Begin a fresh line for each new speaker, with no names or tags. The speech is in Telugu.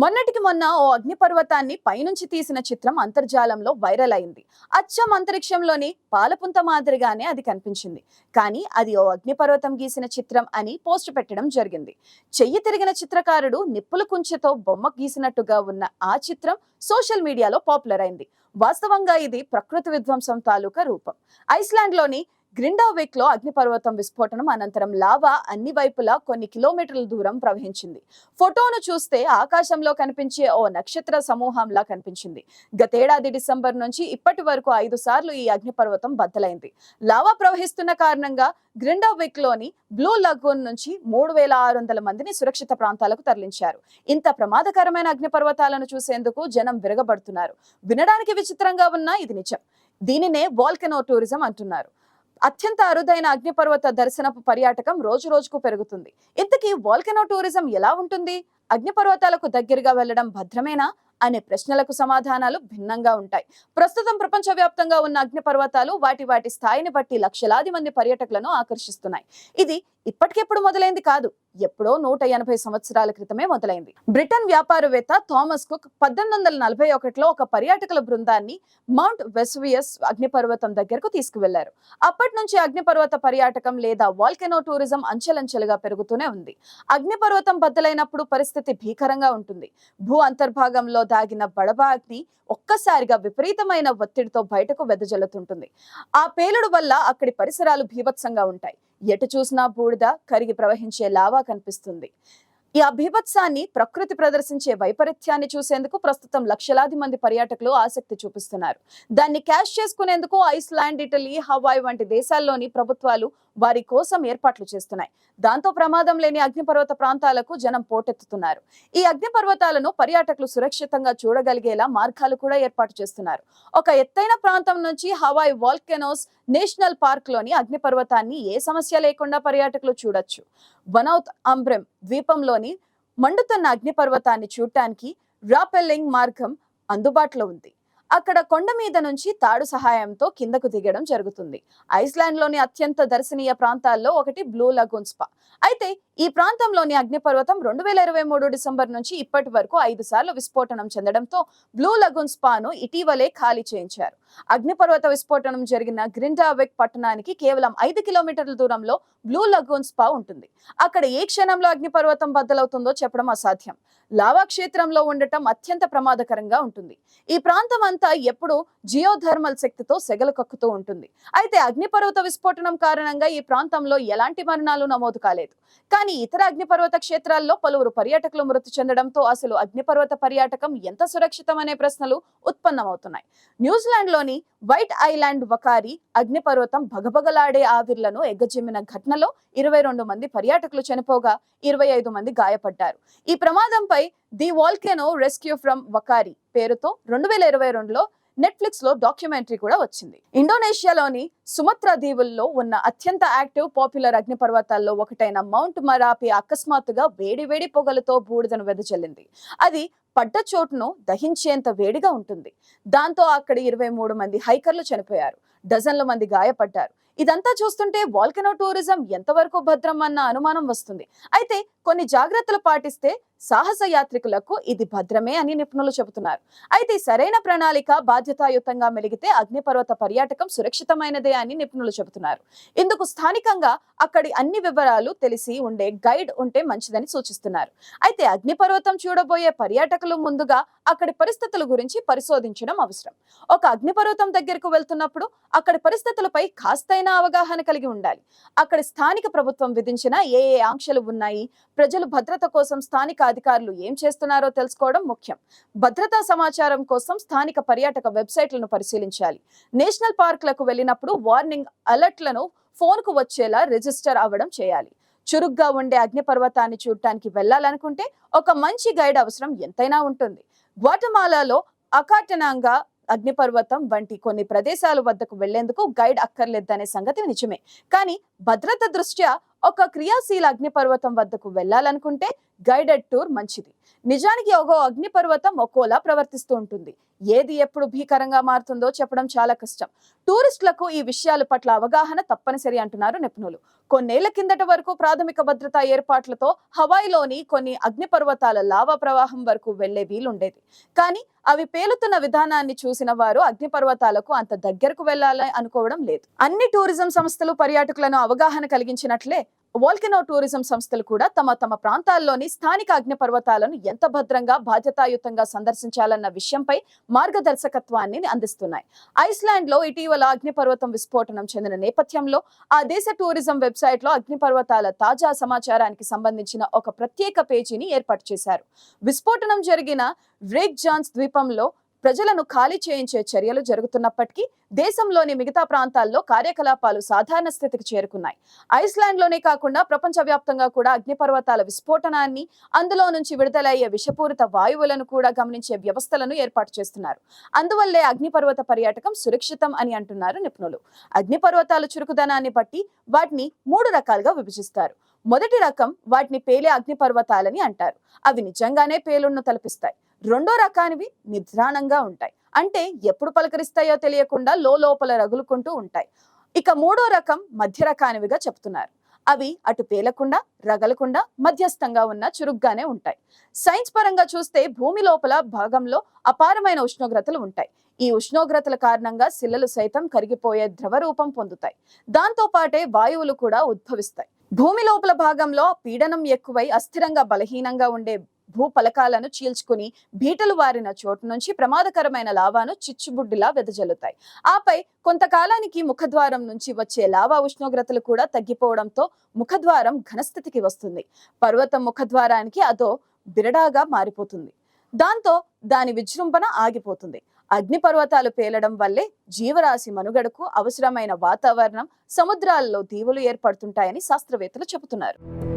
మొన్నటికి మొన్న ఓ అగ్నిపర్వతాన్ని పైనుంచి తీసిన చిత్రం అంతర్జాలంలో వైరల్ అయింది. అచ్చం అంతరిక్షంలోని పాలపుంత మాదిరిగానే అది కనిపించింది. కానీ అది ఓ అగ్నిపర్వతం గీసిన చిత్రం అని పోస్ట్ పెట్టడం జరిగింది. చెయ్యి తిరిగిన చిత్రకారుడు నిప్పుల కుంచెతో బొమ్మ గీసినట్టుగా ఉన్న ఆ చిత్రం సోషల్ మీడియాలో పాపులర్ అయింది. వాస్తవంగా ఇది ప్రకృతి విధ్వంసం తాలూకా రూపం. ఐస్లాండ్లోని గ్రిండావేక్లో అగ్నిపర్వతం విస్ఫోటనం అనంతరం లావా అన్ని వైపులా కొన్ని కిలోమీటర్ల దూరం ప్రవహించింది. ఫోటోను చూస్తే ఆకాశంలో కనిపించే ఓ నక్షత్ర సమూహంలా కనిపించింది. గతేడాది డిసెంబర్ నుంచి ఇప్పటి వరకు ఐదు సార్లు ఈ అగ్నిపర్వతం బద్దలైంది. లావా ప్రవహిస్తున్న కారణంగా గ్రిండావేక్లోని బ్లూ లగూన్ నుంచి మూడు వేల ఆరు వందల మందిని సురక్షిత ప్రాంతాలకు తరలించారు. ఇంత ప్రమాదకరమైన అగ్నిపర్వతాలను చూసేందుకు జనం విరగబడుతున్నారు. వినడానికి విచిత్రంగా ఉన్నా ఇది నిజం. దీనినే వాల్కెనో టూరిజం అంటున్నారు. అత్యంత అరుదైన అగ్నిపర్వత దర్శనపు పర్యాటకం రోజు రోజుకు పెరుగుతుంది. ఇంతకీ వాల్కెనో టూరిజం ఎలా ఉంటుంది? అగ్నిపర్వతాలకు దగ్గరగా వెళ్ళడం భద్రమేనా? అనే ప్రశ్నలకు సమాధానాలు భిన్నంగా ఉంటాయి. ప్రస్తుతం ప్రపంచవ్యాప్తంగా ఉన్న అగ్నిపర్వతాలు వాటి వాటి స్థాయిని బట్టి లక్షలాది మంది పర్యాటకులను ఆకర్షిస్తున్నాయి. ఇది ఇప్పటికెప్పుడు మొదలైంది కాదు. ఎప్పుడో నూట ఎనభై సంవత్సరాల క్రితమే మొదలైంది. బ్రిటన్ వ్యాపారవేత్త థామస్ కుక్ పద్దెనిమిది వందల నలభై ఒకటిలో ఒక పర్యాటకుల బృందాన్ని మౌంట్ వెస్వియస్ అగ్నిపర్వతం దగ్గరకు తీసుకువెళ్ళారు. అప్పటి నుంచి అగ్నిపర్వత పర్యాటకం లేదా వాల్కెనో టూరిజం అంచెలంచెలుగా పెరుగుతూనే ఉంది. అగ్నిపర్వతం బద్దలైనప్పుడు పరిస్థితి భీకరంగా ఉంటుంది. భూ అంతర్భాగంలో దాగిన బడబా అగ్ని ఒక్కసారిగా విపరీతమైన ఒత్తిడితో బయటకు వెదజల్లుతుంటుంది. ఆ పేలుడు వల్ల అక్కడి పరిసరాలు భీభత్సంగా ఉంటాయి. ఎటు చూసినా బూడిద కరిగి ప్రవహించే లావా కనిపిస్తుంది. ఈ అభిభత్సాన్ని ప్రకృతి ప్రదర్శించే వైపరీత్యాన్ని చూసేందుకు ప్రస్తుతం లక్షలాది మంది పర్యాటకులు ఆసక్తి చూపిస్తున్నారు. దాన్ని క్యాష్ చేసుకునేందుకు ఐస్లాండ్ ఇటలీ హవాయ్ వంటి దేశాల్లోని ప్రభుత్వాలు వారి కోసం ఏర్పాట్లు చేస్తున్నాయి. దాంతో ప్రమాదం లేని అగ్నిపర్వత ప్రాంతాలకు జనం పోటెత్తుతున్నారు. ఈ అగ్నిపర్వతాలను పర్యాటకులు సురక్షితంగా చూడగలిగేలా మార్గాలు కూడా ఏర్పాటు చేస్తున్నారు. ఒక ఎత్తైన ప్రాంతం నుంచి హవాయ్ వాల్కెనోస్ నేషనల్ పార్క్లోని అగ్నిపర్వతాన్ని ఏ సమస్య లేకుండా పర్యాటకులు చూడొచ్చు. వనౌత్ అంబ్రెమ్ ద్వీపంలోని మండుతున్న అగ్నిపర్వతాన్ని చూడటానికి రాపెల్లింగ్ మార్గం అందుబాటులో ఉంది. అక్కడ కొండ మీద నుంచి తాడు సహాయంతో కిందకు దిగడం జరుగుతుంది. ఐస్లాండ్లోని అత్యంత దర్శనీయ ప్రాంతాల్లో ఒకటి బ్లూ లగూన్ స్పా. అయితే ఈ ప్రాంతంలోని అగ్నిపర్వతం రెండు వేల ఇరవై మూడు డిసెంబర్ నుంచి ఇప్పటి వరకు ఐదు సార్లు విస్ఫోటనం చెందడంతో బ్లూ లగూన్ స్పాను ఇటీవలే ఖాళీ చేయించారు. అగ్నిపర్వత విస్ఫోటనం జరిగిన గ్రిండావెక్ పట్టణానికి కేవలం ఐదు కిలోమీటర్ల దూరంలో బ్లూ లగూన్ స్పా ఉంటుంది. అక్కడ ఏ క్షణంలో అగ్నిపర్వతం బద్దలవుతుందో చెప్పడం అసాధ్యం. లావా క్షేత్రంలో ఉండటం అత్యంత ప్రమాదకరంగా ఉంటుంది. ఈ ప్రాంతం అంతా ఎప్పుడూ జియోథర్మల్ శక్తితో సెగలు కక్కుతూ ఉంటుంది. అయితే అగ్నిపర్వత విస్ఫోటనం కారణంగా ఈ ప్రాంతంలో ఎలాంటి మరణాలు నమోదు కాలేదు. కానీ ఇతర అగ్నిపర్వత క్షేత్రాల్లో పలువురు పర్యాటకులు మృతి చెందడంతో అసలు అగ్నిపర్వత పర్యాటకం ఎంత సురక్షితం అనే ప్రశ్నలు ఉత్పన్నమవుతున్నాయి. న్యూజిలాండ్లోని వైట్ ఐలాండ్ వకారి అగ్నిపర్వతం భగభగలాడే ఆవిర్లను ఎగ్గజిమ్మిన ఘటనలో ఇరవై రెండు మంది పర్యాటకులు చనిపోగా ఇరవై ఐదు మంది గాయపడ్డారు. ఈ ప్రమాదంపై the volcano rescue from Whakaari పేరుతో రెండు వేల ఇరవై రెండులో నెట్ఫ్లిక్స్లో డాక్యుమెంటరీ కూడా వచ్చింది. ఇండోనేషియాలోని సుమత్రా దీవుల్లో ఉన్న అత్యంత యాక్టివ్ పాపులర్ అగ్నిపర్వతాల్లో ఒకటైన మౌంట్ మరాపి అకస్మాత్తుగా వేడి వేడి పొగలతో బూడిదను వెదజల్లింది. అది పడ్డ చోటును దహించేంత వేడిగా ఉంటుంది. దాంతో అక్కడ ఇరవై మూడు మంది హైకర్లు చనిపోయారు. డజన్ల మంది గాయపడ్డారు. ఇదంతా చూస్తుంటే వాల్కెనో టూరిజం ఎంతవరకు భద్రం అన్న అనుమానం వస్తుంది. అయితే కొన్ని జాగ్రత్తలు పాటిస్తే సాహస యాత్రికులకు ఇది భద్రమే అని నిపుణులు చెబుతున్నారు. అయితే సరైన ప్రణాళిక బాధ్యతాయుతంగా మెలిగితే అగ్నిపర్వత పర్యాటకం సురక్షితమైనదే అని నిపుణులు చెబుతున్నారు. ఇందుకు స్థానికంగా అక్కడి అన్ని వివరాలు తెలిసి ఉండే గైడ్ ఉంటే మంచిదని సూచిస్తున్నారు. అయితే అగ్నిపర్వతం చూడబోయే పర్యాటకులు ముందుగా అక్కడి పరిస్థితుల గురించి పరిశోధించడం అవసరం. ఒక అగ్నిపర్వతం దగ్గరకు వెళ్తున్నప్పుడు అక్కడి పరిస్థితులపై కాస్తైనా అవగాహన కలిగి ఉండాలి. అక్కడి స్థానిక ప్రభుత్వం విధించిన ఏ ఏ ఆంక్షలు ఉన్నాయి? ప్రజలు భద్రత కోసం స్థానిక అధికారులు ఏం చేస్తున్నారో తెలుసుకోవడం ముఖ్యం. భద్రతా సమాచారం కోసం స్థానిక పర్యాటక వెబ్సైట్లను పరిశీలించాలి. నేషనల్ పార్క్లకు వెళ్ళినప్పుడు వార్నింగ్ అలర్ట్లను ఫోన్కు వచ్చేలా రిజిస్టర్ అవ్వడం చేయాలి. చురుగ్గా ఉండే అగ్నిపర్వతాన్ని చూడటానికి వెళ్ళాలనుకుంటే ఒక మంచి గైడ్ అవసరం ఎంతైనా ఉంటుంది. గ్వాటమాలాలో అకాటనంగా అగ్నిపర్వతం వంటి కొన్ని ప్రదేశాల వద్దకు వెళ్ళేందుకు గైడ్ అక్కర్లేదనే సంగతి నిజమే. కానీ భద్రత దృష్ట్యా ఒక క్రియాశీల అగ్నిపర్వతం వద్దకు వెళ్ళాలనుకుంటే గైడెడ్ టూర్ మంచిది. నిజానికి ఒక అగ్నిపర్వతం ఒక్కోలా ప్రవర్తిస్తూ ఉంటుంది. ఏది ఎప్పుడు భీకరంగా మారుతుందో చెప్పడం చాలా కష్టం. టూరిస్టులకు ఈ విషయాల పట్ల అవగాహన తప్పనిసరి అంటున్నారు నిపుణులు కొన్నేళ్ళ కిందట వరకు ప్రాథమిక భద్రతా ఏర్పాట్లతో హవాయిలోని కొన్ని అగ్నిపర్వతాల లావా ప్రవాహం వరకు వెళ్ళే వీలుండేది. కానీ అవి పేలుతున్న విధానాన్ని చూసిన వారు అగ్నిపర్వతాలకు అంత దగ్గరకు వెళ్ళాలని అనుకోవడం లేదు. అన్ని టూరిజం సంస్థలు పర్యాటకులను అవగాహన కలిగించినట్లే వాల్కెనో టూరిజం సంస్థలు కూడా తమ తమ ప్రాంతాల్లోని స్థానిక అగ్నిపర్వతాలను ఎంత భద్రంగా బాధ్యతాయుతంగా సందర్శించాలన్న విషయంపై మార్గదర్శకత్వాన్ని అందిస్తున్నాయి. ఐస్లాండ్లో ఇటీవల అగ్నిపర్వతం విస్ఫోటనం చెందిన నేపథ్యంలో ఆ దేశ టూరిజం వెబ్సైట్లో అగ్నిపర్వతాల తాజా సమాచారానికి సంబంధించిన ఒక ప్రత్యేక పేజీని ఏర్పాటు చేశారు. విస్ఫోటనం జరిగిన రేక్ జాన్స్ ద్వీపంలో ప్రజలను ఖాళీ చేయించే చర్యలు జరుగుతున్నప్పటికీ దేశంలోని మిగతా ప్రాంతాల్లో కార్యకలాపాలు సాధారణ స్థితికి చేరుకున్నాయి. ఐస్లాండ్లోనే కాకుండా ప్రపంచవ్యాప్తంగా కూడా అగ్నిపర్వతాల విస్ఫోటనాన్ని అందులో నుంచి విడుదలయ్యే విషపూరిత వాయువులను కూడా గమనించే వ్యవస్థలను ఏర్పాటు చేస్తున్నారు. అందువల్లే అగ్నిపర్వత పర్యాటకం సురక్షితం అని అంటున్నారు నిపుణులు. అగ్నిపర్వతాల చురుకుదనాన్ని బట్టి వాటిని మూడు రకాలుగా విభజిస్తారు. మొదటి రకం వాటిని పేలే అగ్నిపర్వతాలని అంటారు. అవి నిజంగానే పేలుళ్ళను తలపిస్తాయి. రెండో రకానివి నిద్రాణంగా ఉంటాయి. అంటే ఎప్పుడు పలకరిస్తాయో తెలియకుండా లోపల రగులుకుంటూ ఉంటాయి. ఇక మూడో రకం మధ్య రకానివిగా చెప్తున్నారు. అవి అటు పేలకుండా రగలకుండా మధ్యస్థంగా ఉన్న చురుగ్గానే ఉంటాయి. సైన్స్ పరంగా చూస్తే భూమి లోపల భాగంలో అపారమైన ఉష్ణోగ్రతలు ఉంటాయి. ఈ ఉష్ణోగ్రతల కారణంగా శిలలు సైతం కరిగిపోయే ద్రవ రూపం పొందుతాయి. దాంతో పాటే వాయువులు కూడా ఉద్భవిస్తాయి. భూమి లోపల భాగంలో పీడనం ఎక్కువై అస్థిరంగా బలహీనంగా ఉండే భూపలకాలను చీల్చుకుని బీటలు వారిన చోటు నుంచి ప్రమాదకరమైన లావాను చిచ్చుబుడ్డిలా వెదజల్లుతాయి. ఆపై కొంతకాలానికి ముఖద్వారం నుంచి వచ్చే లావా ఉష్ణోగ్రతలు కూడా తగ్గిపోవడంతో ముఖద్వారం ఘనస్థితికి వస్తుంది. పర్వతం ముఖద్వారానికి అదో బిరడాగా మారిపోతుంది. దాంతో దాని విజృంభణ ఆగిపోతుంది. అగ్నిపర్వతాలు పేలడం వల్లే జీవరాశి మనుగడకు అవసరమైన వాతావరణం సముద్రాల్లో దీవులు ఏర్పడుతుంటాయని శాస్త్రవేత్తలు చెబుతున్నారు.